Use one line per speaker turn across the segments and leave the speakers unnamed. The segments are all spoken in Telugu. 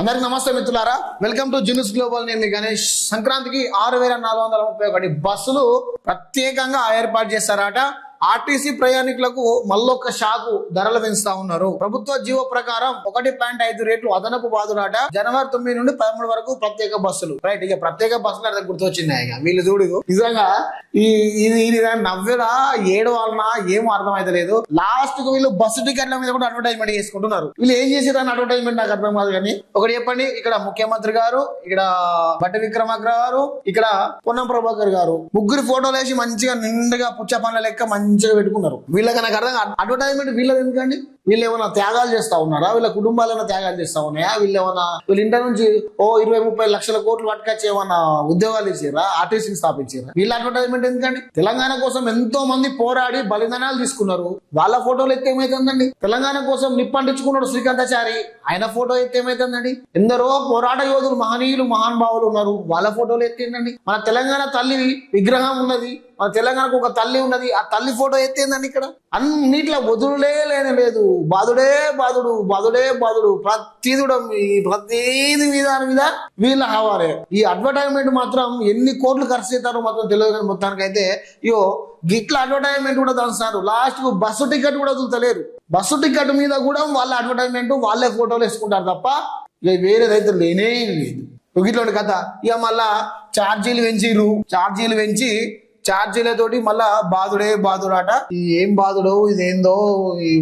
అందరికి నమస్తే మిత్రులారా. వెల్కమ్ టు జునూస్ గ్లోబల్ నేను గణేష్. సంక్రాంతికి ఆరు వేల నాలుగు వందల ముప్పై ఒకటి బస్సులు ప్రత్యేకంగా ఏర్పాటు చేస్తారట ఆర్టీసీ ప్రయాణికులకు మళ్ళొక్క షాకు ధరలు పెంచుతా ఉన్నారు. ప్రభుత్వ జీవో ప్రకారం ఒకటి పాయింట్ ఐదు రేట్లు అదనపు బాధులాట జనవరి తొమ్మిది నుండి పదమూడు వరకు ప్రత్యేక బస్సులు. రైట్ ఇక ప్రత్యేక బస్సులు అర్థం గుర్తొచ్చినాయి ఇక? వీళ్ళు చూడు నిజంగా ఈ ఇది ఏడు వలన ఏం అర్థం లేదు లాస్ట్కు వీళ్ళు బస్సు టికెట్ల మీద కూడా అడ్వర్టైజ్మెంట్ చేసుకుంటున్నారు. వీళ్ళు ఏం చేసేదాన్ని అడ్వర్టైజ్మెంట్ నాకు అర్థం కాదు కానీ ఒకటి చెప్పండి ఇక్కడ ముఖ్యమంత్రి గారు ఇక్కడ బట్టి విక్రమార్క గారు ఇక్కడ పొన్నం ప్రభాకర్ గారు ముగ్గురు ఫోటోలు వేసి మంచిగా నిండుగా పుచ్చ పనుల లెక్క మంచి మంచిగా పెట్టుకున్నారు. వీళ్ళకి నాకు అర్థం అడ్వర్టైజ్మెంట్ వీళ్ళది ఎందుకండి? వీళ్ళు ఏమైనా త్యాగాలు చేస్తా ఉన్నారా? వీళ్ళ కుటుంబాలు త్యాగాలు చేస్తా ఉన్నాయా? వీళ్ళు ఏమైనా వీళ్ళ ఇంటర్ నుంచి ఓ ఇరవై ముప్పై లక్షల కోట్లు పట్టుకొచ్చి ఏమైనా ఉద్యోగాలు ఇచ్చారా? ఆర్టీసీని స్థాపించారా? వీళ్ళ అడ్వర్టైజ్మెంట్ ఎందుకండి? తెలంగాణ కోసం ఎంతో మంది పోరాడి బలిదానాలు తీసుకున్నారు. వాళ్ళ ఫోటోలు ఎత్తే ఏమైతుందండి తెలంగాణ కోసం నిప్పంటించుకున్నాడు శ్రీకాంతాచారి. ఆయన ఫోటో ఎత్తే ఏమైతుందండి ఎందరో పోరాట యోధులు మహనీయులు మహానుభావులు ఉన్నారు. వాళ్ళ ఫోటోలు ఎత్తేందండి? మన తెలంగాణ తల్లి విగ్రహం ఉన్నది. మన తెలంగాణకు ఒక తల్లి ఉన్నది. ఆ తల్లి ఫోటో ఎత్తేందండి ఇక్కడ? అన్నిట్లో వదులులే లేనే లేదు. బాధుడే బాధుడు బాధుడే బాధుడు. ప్రతిదుడు ప్రతిది విధానం మీద వీళ్ళ హవాలే. ఈ అడ్వర్టైజ్మెంట్ మాత్రం ఎన్ని కోట్లు ఖర్చు చేస్తారో మాత్రం తెలియదు కానీ మొత్తానికి అయితే ఇయో గిట్ల అడ్వర్టైజ్మెంట్ కూడా దంచుతారు. లాస్ట్కు బస్సు టికెట్ కూడా వదులుతలేరు. బస్సు టికెట్ మీద కూడా వాళ్ళ అడ్వర్టైజ్మెంట్ వాళ్ళే ఫోటోలు వేసుకుంటారు తప్ప ఇక వేరేదైతే లేనే లేదు. ఇట్లాంటి కథ. ఇక మళ్ళా ఛార్జీలు పెంచిరు ఛార్జీలు పెంచి ఛార్జీలతోటి మళ్ళా బాధుడే బాధుడాట. ఏం బాధుడు ఇదేందో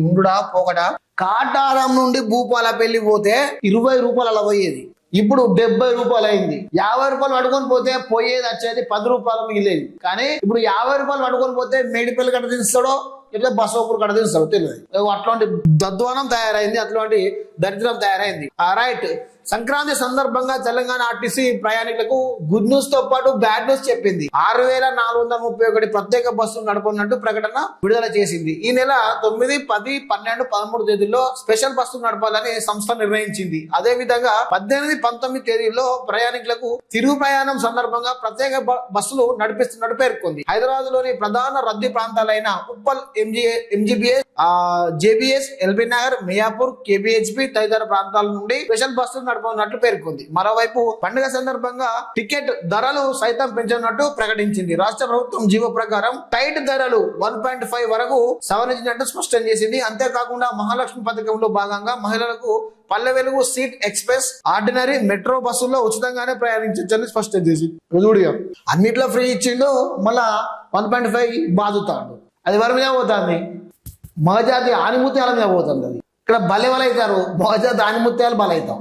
ఉండుడా పోకడా కాటారం నుండి భూపాలపల్లి పోతే ఇరవై రూపాయలు అలా పోయేది. ఇప్పుడు డెబ్బై రూపాయలు అయింది యాభై రూపాయలు పడుకొని పోతే పోయేది వచ్చేది పది రూపాయలు మిగిలేది. కానీ ఇప్పుడు యాభై రూపాయలు పడుకొని పోతే మేడిపల్లి కట్ట తీస్తాడో ఇట్లా బస్ ఒకరు కట్ట తీస్తాడో తెలియదు అట్లాంటి దద్వానం తయారైంది. అట్లాంటి దరిద్రం తయారైంది. ఆ రైట్. సంక్రాంతి సందర్భంగా తెలంగాణ ఆర్టీసీ ప్రయాణికులకు గుడ్ న్యూస్తో పాటు బ్యాడ్ న్యూస్ చెప్పింది. ఆరు వేల నాలుగు వందల ముప్పై ఒకటి ప్రత్యేక బస్సులు నడపనున్నట్టు ప్రకటన విడుదల చేసింది. ఈ నెల తొమ్మిది పది పన్నెండు పదమూడు తేదీల్లో స్పెషల్ బస్సులు నడపాలని సంస్థ నిర్ణయించింది. అదే విధంగా పద్దెనిమిది పంతొమ్మిది తేదీల్లో ప్రయాణికులకు తిరుగు ప్రయాణం సందర్భంగా ప్రత్యేక బస్సులు నడిపిస్తున్నట్టు పేర్కొంది. హైదరాబాద్లోని ప్రధాన రద్దీ ప్రాంతాలైన Uppal MGA MGBS JBS LB Nagar Miyapur KBHP తదితర ప్రాంతాల నుండి స్పెషల్ బస్సులు నడపనున్నట్లు పేర్కొంది. మరోవైపు పండుగ సందర్భంగా టికెట్ ధరలు సైతం పెంచనున్నట్టు ప్రకటించింది. రాష్ట్ర ప్రభుత్వం జీవో ప్రకారం టైట్ ధరలు వన్ పాయింట్ ఫైవ్ వరకు సవరించినట్టు స్పష్టం చేసింది. అంతేకాకుండా మహాలక్ష్మి పథకంలో భాగంగా మహిళలకు Palle Velugu seat express ordinary metro బస్సుల్లో ఉచితంగానే ప్రయాణించని స్పష్టం చేసింది. చూడు అన్నిట్లో ఫ్రీ ఇచ్చిండు మళ్ళా వన్ పాయింట్ ఫైవ్ బాదుతాడు. అది వరం మీద పోతుంది? మగజాతి ఆనిముత్యాల మీద పోతుంది అది. ఇక్కడ బలెవలవుతారు బహుశా దాని ముత్యాలు బలవుతాం